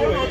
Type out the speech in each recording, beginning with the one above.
छत्रपती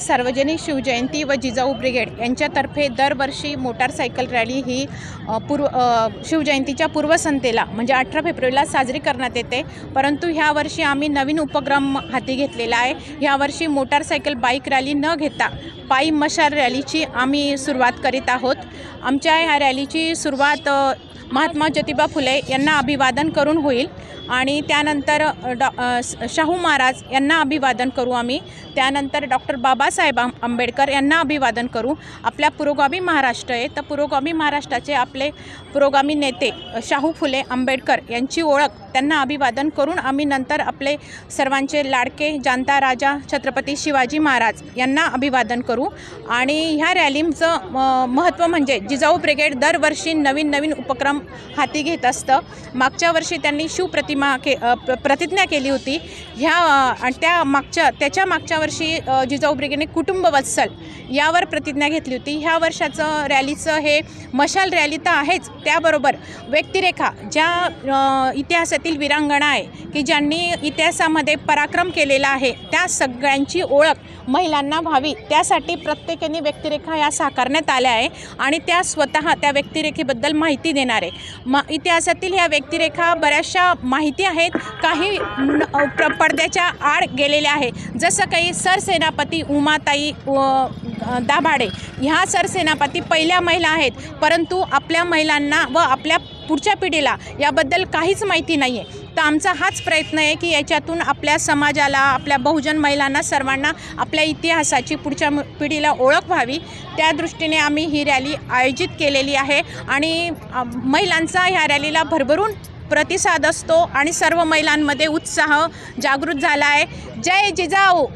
सार्वजनिक शिवजयंती व जिजाऊ ब्रिगेड यांच्यातर्फे दरवर्षी मोटारसायकल रॅली ही पूर्व शिवजयंतीच्या पूर्वसंध्येला म्हणजे अठरा फेब्रुवारीला साजरी करण्यात येते. परंतु ह्या वर्षी आम्ही नवीन उपक्रम हाती घेतलेला आहे. ह्यावर्षी मोटारसायकल बाईक रॅली न घेता पायी मशाल रॅलीची आम्ही सुरुवात करीत आहोत. आमच्या ह्या रॅलीची सुरुवात महात्मा ज्योतिबा फुले यांना अभिवादन करून होईल आणि त्यानंतर डॉ शाहू महाराज यांना अभिवादन करू आम्ही. त्यानंतर डॉक्टर बाबासाहेब आंबेडकर यांना अभिवादन करू. आपल्या पुरोगामी महाराष्ट्र आहे. तर पुरोगामी महाराष्ट्राचे आपले पुरोगामी नेते शाहू फुले आंबेडकर यांची ओळख त्यांना अभिवादन करून आम्ही नंतर आपले सर्वांचे लाडके जाणता राजा छत्रपती शिवाजी महाराज यांना अभिवादन करू. आणि ह्या रॅलींचं महत्त्व म्हणजे जिजाऊ ब्रिगेड दरवर्षी नवीन नवीन उपक्रम हाती घेत असतं. मागच्या वर्षी त्यांनी शिवप्रतिमा के प्रतिज्ञा केली होती. ह्या आणि त्या मागच्या त्याच्या मागच्या वर्षी जिजाऊ ब्रिगेडने कुटुंब वत्सल यावर प्रतिज्ञा घेतली होती. ह्या वर्षाचं रॅलीचं हे मशाल रॅली तर आहेच त्याबरोबर व्यक्तिरेखा ज्या इतिहासातील विरांगणा आहे की ज्यांनी इतिहासामध्ये पराक्रम केलेला आहे त्या सगळ्यांची ओळख महिलांना व्हावी त्यासाठी प्रत्येकाने व्यक्तिरेखा या साकारण्यात आल्या आहे आणि त्या स्वतः त्या व्यक्तिरेखेबद्दल माहिती देणार आहे. म इतिहासातील ह्या व्यक्तिरेखा बऱ्याचशा माहिती आहेत. काही प्र पडद्याच्या आड गेलेल्या आहे. जसं काही सरसेनापती उमाताई व दाभाडे ह्या सरसेनापती पहिल्या महिला आहेत. परंतु आपल्या महिलांना व आपल्या पुढच्या पिढीला याबद्दल काहीच माहिती नाही आहे तर आमचा हाच प्रयत्न आहे की याच्यातून आपल्या समाजाला आपल्या बहुजन महिलांना सर्वांना आपल्या इतिहासाची पुढच्या मु- पिढीला ओळख व्हावी. त्या दृष्टीने आम्ही ही रॅली आयोजित केलेली आहे आणि महिलांचा ह्या रॅलीला भरभरून प्रतिसाद असतो आणि सर्व महिलांमध्ये उत्साह जागृत झाला आहे. जय जिजाऊ!